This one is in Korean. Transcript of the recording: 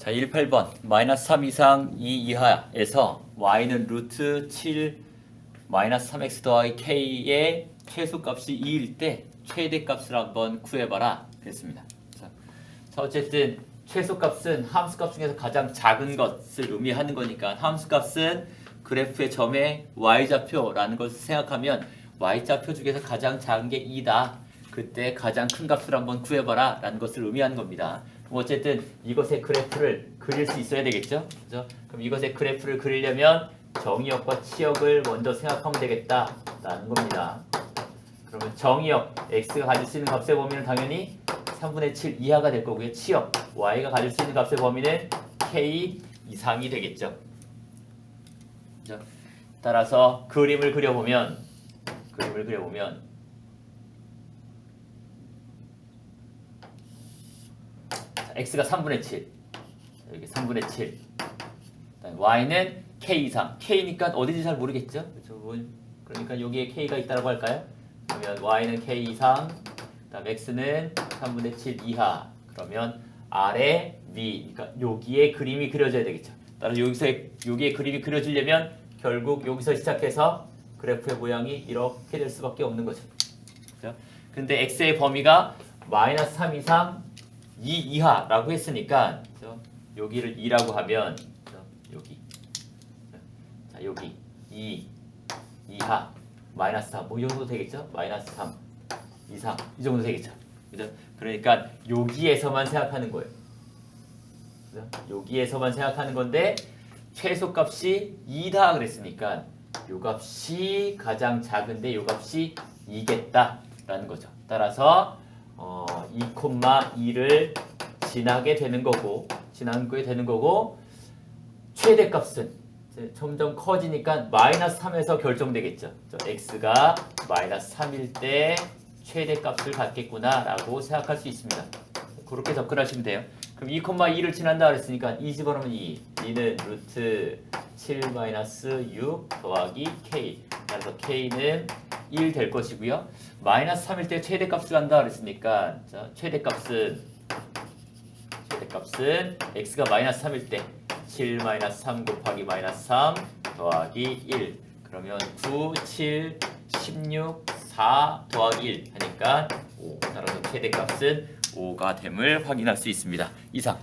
자, 1, 8번. 마이너스 3 이상 2 이하에서 y는 루트 7 마이너스 3x 더하기 k의 최소값이 2일 때 최대값을 한번 구해봐라. 그랬습니다. 자, 자, 어쨌든 최소값은 함수값 중에서 가장 작은 것을 의미하는 거니까 함수값은 그래프의 점의 y좌표라는 것을 생각하면 y좌표 중에서 가장 작은 게 2다. 그때 가장 큰 값을 한번 구해봐라 라는 것을 의미하는 겁니다. 어쨌든 이것의 그래프를 그릴 수 있어야 되겠죠? 그죠? 그럼 이것의 그래프를 그리려면 정의역과 치역을 먼저 생각하면 되겠다라는 겁니다. 그러면 정의역 x가 가질 수 있는 값의 범위는 당연히 3분의 7 이하가 될 거고요. 치역 y가 가질 수 있는 값의 범위는 k 이상이 되겠죠. 따라서 그림을 그려보면 그림을 그려보면 x가 3분의 7 여기 3분의 7 그다음에 y는 k 이상. k니까 어딘지 잘 모르겠죠? 그렇죠? 뭐, 그러니까 여기에 k가 있다고 할까요? 그러면 y는 k 이상. 그다음 x는 3분의 7 이하. 그러면 아래 위 그러니까 여기에 그림이 그려져야 되겠죠. 따라서 여기서 여기에 그림이 그려지려면 결국 여기서 시작해서 그래프의 모양이 이렇게 될 수밖에 없는 거죠. 그죠? 근데 x의 범위가 마이너스 3 이상 2 이하라고 했으니까? 여기를 2라고 하면? 여기 자 여기 2 이하 마이너스 3 뭐 이 정도 되겠죠? 마이너스 3 이상 이 정도 되겠죠? 그죠? 그러니까 여기에서만 생각하는 거예요. 그죠? 여기에서만 생각하는 건데 최소값이 2다 그랬으니까 요 값이 가장 작은데 요 값이 2겠다라는 거죠. 따라서 어, 2,2를 지나게 되는 거고 지나게 되는 거고 최대값은 점점 커지니까 마이너스 3에서 결정되겠죠. 저 x가 마이너스 3일 때 최대값을 갖겠구나라고 생각할 수 있습니다. 그렇게 접근하시면 돼요. 그럼 2,2를 지난다 그랬으니까 2 집어넣으면 2. 2는 루트 7 마이너스 6 더하기 k. 그래서 k는 1 될 것이고요. 마이너스 3일 때 최대값을 간다 그랬으니까 자, 최대값은 최대값은 x가 마이너스 3일 때 7 마이너스 3 곱하기 마이너스 3 더하기 1 그러면 9, 7, 16, 4 더하기 1 하니까 5 따라서 최대값은 5가 됨을 확인할 수 있습니다. 이상